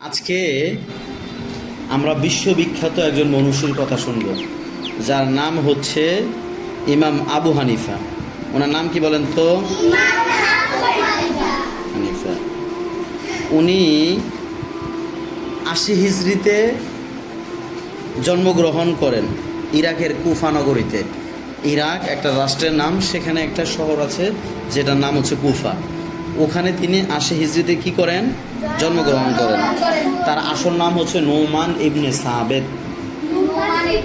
আজকে আমরা বিশ্ববিখ্যাত একজন মনুষ্যের কথা শুনব যার নাম হচ্ছে ইমাম আবু হানিফা। ওনার নাম কি বলেন তো? হানিফা। উনি আশি হিজড়িতে জন্মগ্রহণ করেন ইরাকের কুফা নগরীতে। ইরাক একটা রাষ্ট্রের নাম সেখানে একটা শহর আছে যেটার নাম হচ্ছে কুফা। ওখানে তিনি আশি হিজড়িতে কি করেন? জন্মগ্রহণ করেন। তার আসল নাম হচ্ছে নৌমান ইবনে সাবেদ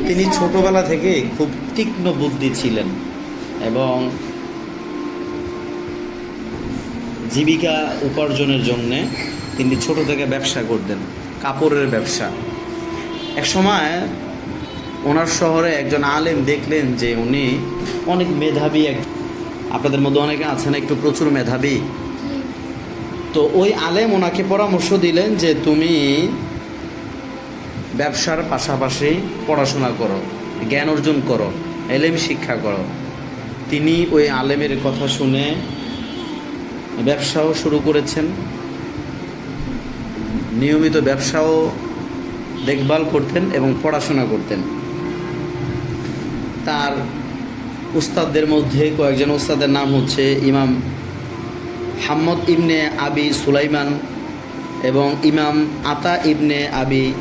তিনি ছোটবেলা থেকে খুব তীক্ষ্ণ বুদ্ধি ছিলেন এবং জীবিকা উপার্জনের জন্যে তিনি ছোট থেকে ব্যবসা করতেন, কাপড়ের ব্যবসা। এক সময় ওনার শহরে একজন আলেম দেখলেন যে উনি অনেক মেধাবী এক আপনাদের মধ্যে অনেকে আছেন একটু প্রচুর মেধাবী? তো ওই আলেম ওনাকে পরামর্শ দিলেন যে তুমি ব্যবসার পাশাপাশি পড়াশোনা করো, জ্ঞান অর্জন করো, এলেম শিক্ষা করো। তিনি ওই আলেমের কথা শুনে ব্যবসাও শুরু করেছেন। নিয়মিত ব্যবসাও দেখভাল করতেন এবং পড়াশোনা করতেন। তার উস্তাদদের মধ্যে কয়েকজন উস্তাদের নাম হচ্ছে ইমাম হাম্মদ ইবনে আবি সুলাইমান এবং ইমাম আতা ইবনে আবি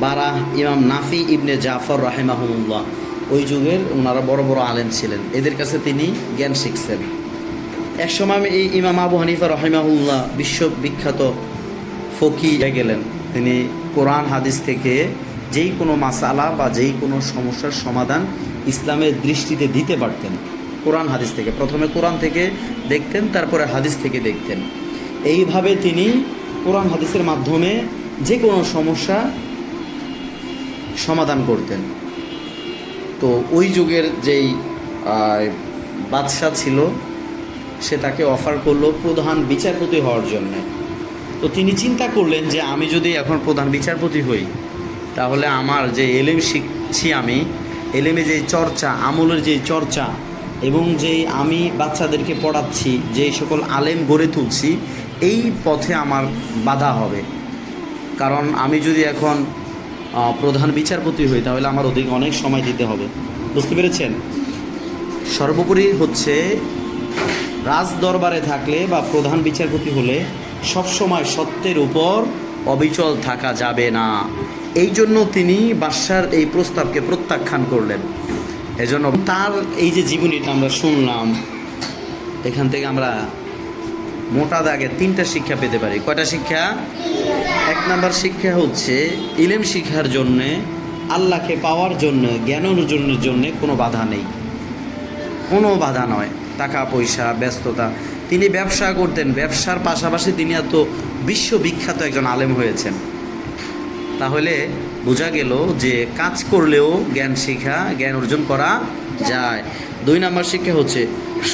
বারাহ ইমাম নাফি ইবনে জাফর রাহেমাহমুল্লাহ। ওই যুগের ওনারা বড় বড় আলেম ছিলেন। এদের কাছে তিনি জ্ঞান শিখছেন। একসময় এই ইমাম আবু হানিফা রহিমাহুল্লাহ বিশ্ববিখ্যাত ফকি গেলেন। তিনি কোরআন, হাদিস থেকে যেই কোনো মাসালা বা যেই কোনো সমস্যার সমাধান ইসলামের দৃষ্টিতে দিতে পারতেন। কোরআন হাদিস থেকে। প্রথমে কোরআন থেকে দেখতেন, তারপরে হাদিস থেকে দেখতেন। এইভাবে তিনি কোরআন হাদিসের মাধ্যমে যে কোনো সমস্যা সমাধান করতেন। তো ওই যুগের যেই বাদশাহ ছিল, সে তাকে অফার করল প্রধান বিচারপতি হওয়ার জন্যে। তো তিনি চিন্তা করলেন যে আমি যদি এখন প্রধান বিচারপতি হই, তাহলে আমার যে এলেম শিখছি আমি, এলেমে যে চর্চা, আমলের যে চর্চা এবং যে আমি বাচ্চাদেরকে পড়াচ্ছি, যে সকল আলেম গড়ে তুলছি, এই পথে আমার বাধা হবে। কারণ আমি যদি এখন প্রধান বিচারপতি হই, তাহলে আমার ওদিকে অনেক সময় দিতে হবে। বুঝতে পেরেছেন? সর্বোপরি হচ্ছে রাজ দরবারে থাকলে বা প্রধান বিচারপতি হলে সবসময় সত্যের উপর অবিচল থাকা যাবে না। এই জন্য তিনি বাদশার এই প্রস্তাবকে প্রত্যাখ্যান করলেন। এজন্য তার এই যে জীবনীটা আমরা শুনলাম, এখান থেকে আমরা মোটা দাগে তিনটা শিক্ষা পেতে পারি। কয়টা শিক্ষা? এক নাম্বার শিক্ষা হচ্ছে, ইলেম শিক্ষার জন্যে, আল্লাহকে পাওয়ার জন্য, জ্ঞান অর্জনের জন্যে কোনো বাধা নেই। কোনো বাধা নয়। টাকা, পয়সা, ব্যস্ততা। তিনি ব্যবসা করতেন। ব্যবসার পাশাপাশি তিনি এত বিশ্ববিখ্যাত একজন আলেম হয়েছেন। তাহলে বোঝা গেল যে কাজ করলেও জ্ঞান শিক্ষা জ্ঞান অর্জন করা যায়। দুই নম্বর শিক্ষা হচ্ছে,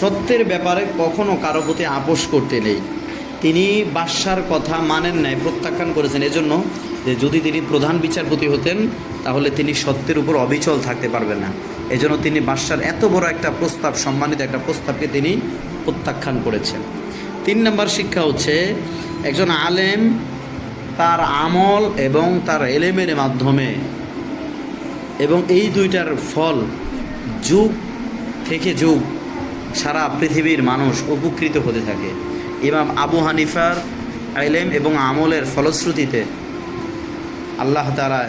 সত্যের ব্যাপারে কখনো কারও প্রতি আপোষ করতে নেই। তিনি বাদশার কথা মানেন নাই, প্রত্যাখ্যান করেছেন। এজন্য যে যদি তিনি প্রধান বিচারপতি হতেন, তাহলে তিনি সত্যের উপর অবিচল থাকতে পারবেন না। এজন্য তিনি বাদশার এত বড় একটা প্রস্তাব, সম্মানিত একটা প্রস্তাবকে তিনি প্রত্যাখ্যান করেছেন। তিন নম্বর শিক্ষা হচ্ছে, একজন আলেম তার আমল এবং তার এলেমের মাধ্যমে। এবং এই দুইটার ফল যুগ থেকে যুগ সারা পৃথিবীর মানুষ উপকৃত হতে থাকে। ইমাম আবু হানিফার এলেম এবং আমলের ফলশ্রুতিতে আল্লাহ তারা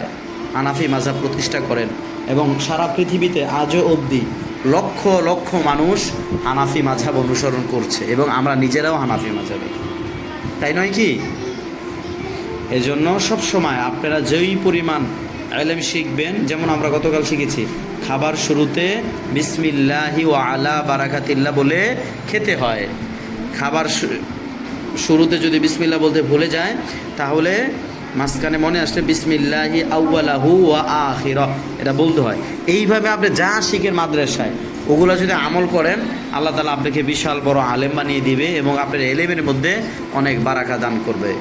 আনাফি মাজাব প্রতিষ্ঠা করেন এবং সারা পৃথিবীতে আজও অবধি লক্ষ লক্ষ মানুষ হানাফি মাঝাব অনুসরণ করছে এবং আমরা নিজেরাও হানাফি মাঝাবে তাই নয় কি? এজন্য সবসময় আপনারা যেই পরিমাণ আলেম শিখবেন, যেমন আমরা গতকাল শিখেছি, খাবার শুরুতে বিসমিল্লাহি ও আলা বারাকাতিল্লা বলে খেতে হয়। খাবার শুরুতে যদি বিসমিল্লা বলতে ভুলে যায়, তাহলে মাঝখানে মনে আসলে বিসমিল্লাহি আউ্বালাহু ওয়া আখির এটা বলতে হয়। এইভাবে আপনি যা শিখেন মাদ্রাসায়, ওগুলো যদি আমল করেন, আল্লাহ তালা আপনাকে বিশাল বড় আলেম বানিয়ে দিবে এবং আপনার এলেমের মধ্যে অনেক বারাকা দান করবে।